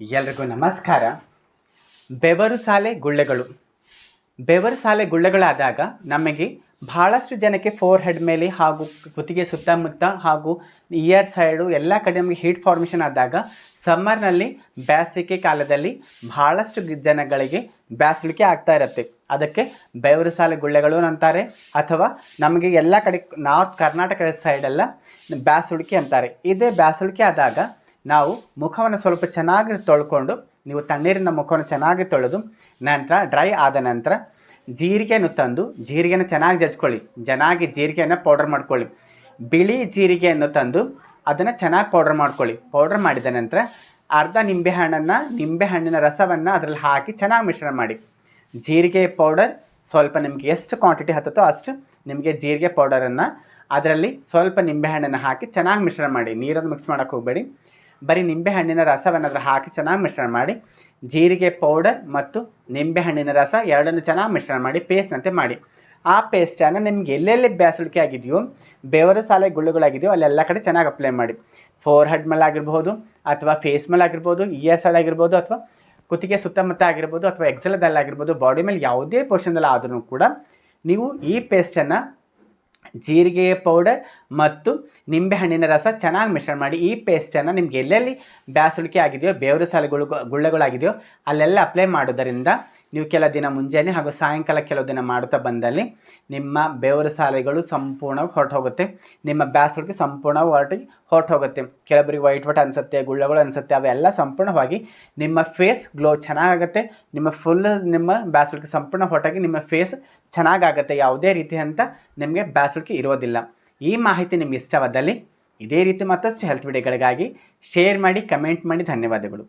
ಎಲ್ರಿಗೂ ನಮಸ್ಕಾರ. ಬೆವರು ಸಾಲೆ ಗುಳ್ಳೆಗಳು. ಬೆವರು ಸಾಲೆ ಗುಳ್ಳೆಗಳಾದಾಗ ನಮಗೆ ಭಾಳಷ್ಟು ಜನಕ್ಕೆ ಫೋರ್ ಹೆಡ್ ಮೇಲೆ ಹಾಗೂ ಕುತ್ತಿಗೆ ಸುತ್ತಮುತ್ತ ಹಾಗೂ ಇಯರ್ ಸೈಡು ಎಲ್ಲ ಕಡೆ ನಮಗೆ ಹೀಟ್ ಫಾರ್ಮೇಷನ್ ಆದಾಗ ಸಮ್ಮರ್ನಲ್ಲಿ ಬೇಸಿಗೆ ಕಾಲದಲ್ಲಿ ಭಾಳಷ್ಟು ಜನಗಳಿಗೆ ಬ್ಯಾಸಳಿಕೆ ಆಗ್ತಾ ಇರುತ್ತೆ. ಅದಕ್ಕೆ ಬೆವರು ಸಾಲೆ ಗುಳ್ಳೆಗಳು ಅಂತಾರೆ ಅಥವಾ ನಮಗೆ ಎಲ್ಲ ಕಡೆ ನಾರ್ತ್ ಕರ್ನಾಟಕ ಸೈಡೆಲ್ಲ ಬ್ಯಾಸುಳಿಕೆ ಅಂತಾರೆ. ಇದೇ ಬ್ಯಾಸುಳಿಕೆ ಆದಾಗ ನಾವು ಮುಖವನ್ನು ಸ್ವಲ್ಪ ಚೆನ್ನಾಗಿ ತೊಳ್ಕೊಂಡು ನೀವು ತಣ್ಣೀರಿನ ಮುಖವನ್ನು ಚೆನ್ನಾಗಿ ತೊಳೆದು ನಂತರ ಡ್ರೈ ಆದ ನಂತರ ಜೀರಿಗೆಯನ್ನು ತಂದು ಜೀರಿಗೆನ ಚೆನ್ನಾಗಿ ಜಜ್ಕೊಳ್ಳಿ. ಚೆನ್ನಾಗಿ ಜೀರಿಗೆಯನ್ನು ಪೌಡರ್ ಮಾಡ್ಕೊಳ್ಳಿ. ಬಿಳಿ ಜೀರಿಗೆಯನ್ನು ತಂದು ಅದನ್ನು ಚೆನ್ನಾಗಿ ಪೌಡರ್ ಮಾಡ್ಕೊಳ್ಳಿ. ಪೌಡರ್ ಮಾಡಿದ ನಂತರ ಅರ್ಧ ನಿಂಬೆಹಣ್ಣನ್ನು ನಿಂಬೆಹಣ್ಣಿನ ರಸವನ್ನು ಅದರಲ್ಲಿ ಹಾಕಿ ಚೆನ್ನಾಗಿ ಮಿಶ್ರಣ ಮಾಡಿ. ಜೀರಿಗೆ ಪೌಡರ್ ಸ್ವಲ್ಪ ನಿಮಗೆ ಎಷ್ಟು ಕ್ವಾಂಟಿಟಿ ಹತ್ತುತ್ತೋ ಅಷ್ಟು ನಿಮಗೆ ಜೀರಿಗೆ ಪೌಡರನ್ನು ಅದರಲ್ಲಿ ಸ್ವಲ್ಪ ನಿಂಬೆಹಣ್ಣನ್ನು ಹಾಕಿ ಚೆನ್ನಾಗಿ ಮಿಶ್ರಣ ಮಾಡಿ. ನೀರನ್ನು ಮಿಕ್ಸ್ ಮಾಡೋಕ್ಕೆ ಹೋಗಬೇಡಿ. ಬರೀ ನಿಂಬೆಹಣ್ಣಿನ ರಸವನ್ನು ರಸವನ್ನಾದರೂ ಹಾಕಿ ಚೆನ್ನಾಗಿ ಮಿಶ್ರಣ ಮಾಡಿ, ಜೀರಿಗೆ ಪೌಡರ್ ಮತ್ತು ನಿಂಬೆಹಣ್ಣಿನ ರಸ ಎರಡನ್ನು ಚೆನ್ನಾಗಿ ಮಿಶ್ರಣ ಮಾಡಿ ಪೇಸ್ಟ್ನಂತೆ ಮಾಡಿ. ಆ ಪೇಸ್ಟನ್ನು ನಿಮ್ಗೆ ಎಲ್ಲೆಲ್ಲಿ ಬ್ಯಾಸಳಿಕೆ ಆಗಿದೆಯೋ, ಬೆವರು ಸಾಲೆ ಗುಳ್ಳುಗಳಾಗಿದೆಯೋ ಅಲ್ಲೆಲ್ಲ ಕಡೆ ಚೆನ್ನಾಗಿ ಅಪ್ಲೈ ಮಾಡಿ. ಫೋರ್ ಹೆಡ್ ಮೇಲೆ ಆಗಿರ್ಬೋದು ಅಥವಾ ಫೇಸ್ ಮೇಲೆ ಆಗಿರ್ಬೋದು ಇಯರ್ ಸೈಡ್ ಆಗಿರ್ಬೋದು ಅಥವಾ ಕುತ್ತಿಗೆ ಸುತ್ತಮುತ್ತ ಆಗಿರ್ಬೋದು ಅಥವಾ ಎಕ್ಸಲದಲ್ಲಾಗಿರ್ಬೋದು ಬಾಡಿ ಮೇಲೆ ಯಾವುದೇ ಪೋರ್ಷನ್ದಲ್ಲಿ ಆದರೂ ಕೂಡ ನೀವು ಈ ಪೇಸ್ಟನ್ನು ಜೀರಿಗೆ ಪೌಡರ್ ಮತ್ತು ನಿಂಬೆಹಣ್ಣಿನ ರಸ ಚೆನ್ನಾಗಿ ಮಿಶ್ರಣ ಮಾಡಿ. ಈ ಪೇಸ್ಟನ್ನು ನಿಮ್ಗೆ ಎಲ್ಲೆಲ್ಲಿ ಬ್ಯಾಸುಳಿಕೆ ಆಗಿದೆಯೋ, ಬೇವರು ಸಾಲೆಗಳು ಗುಳ್ಳೆಗಳಾಗಿದೆಯೋ, ಅಲ್ಲೆಲ್ಲ ಅಪ್ಲೈ ಮಾಡೋದರಿಂದ ನೀವು ಕೆಲ ದಿನ ಮುಂಜಾನೆ ಹಾಗೂ ಸಾಯಂಕಾಲ ಕೆಲವು ದಿನ ಮಾಡುತ್ತಾ ಬಂದಲ್ಲಿ ನಿಮ್ಮ ಬೆವರು ಸಾಲೆಗಳು ಸಂಪೂರ್ಣವಾಗಿ ಹೊರಟು ಹೋಗುತ್ತೆ ನಿಮ್ಮ ಬ್ಯಾಸುಳಿಕೆ ಸಂಪೂರ್ಣವಾಗಿ ಹೊರಟಿ ಹೊರಟು ಹೋಗುತ್ತೆ ವೈಟ್ ವೈಟ್ ಅನಿಸುತ್ತೆ, ಗುಳ್ಳಗಳು ಅನಿಸುತ್ತೆ, ಅವೆಲ್ಲ ಸಂಪೂರ್ಣವಾಗಿ ನಿಮ್ಮ ಫೇಸ್ ಗ್ಲೋ ಚೆನ್ನಾಗಾಗುತ್ತೆ. ನಿಮ್ಮ ಫುಲ್ ನಿಮ್ಮ ಬ್ಯಾಸುಳಿಕೆ ಸಂಪೂರ್ಣ ಹೊರಟಾಗಿ ನಿಮ್ಮ ಫೇಸ್ ಚೆನ್ನಾಗಾಗುತ್ತೆ. ಯಾವುದೇ ರೀತಿ ಅಂತ ನಿಮಗೆ ಬ್ಯಾಸುಳಿಕೆ ಇರೋದಿಲ್ಲ. ಈ ಮಾಹಿತಿ ನಿಮ್ಗೆ ಇಷ್ಟವಾದಲ್ಲಿ ಇದೇ ರೀತಿ ಮತ್ತಷ್ಟು ಹೆಲ್ತ್ ವಿಡಿಯೋಗಳಿಗಾಗಿ ಶೇರ್ ಮಾಡಿ ಕಮೆಂಟ್ ಮಾಡಿ. ಧನ್ಯವಾದಗಳು.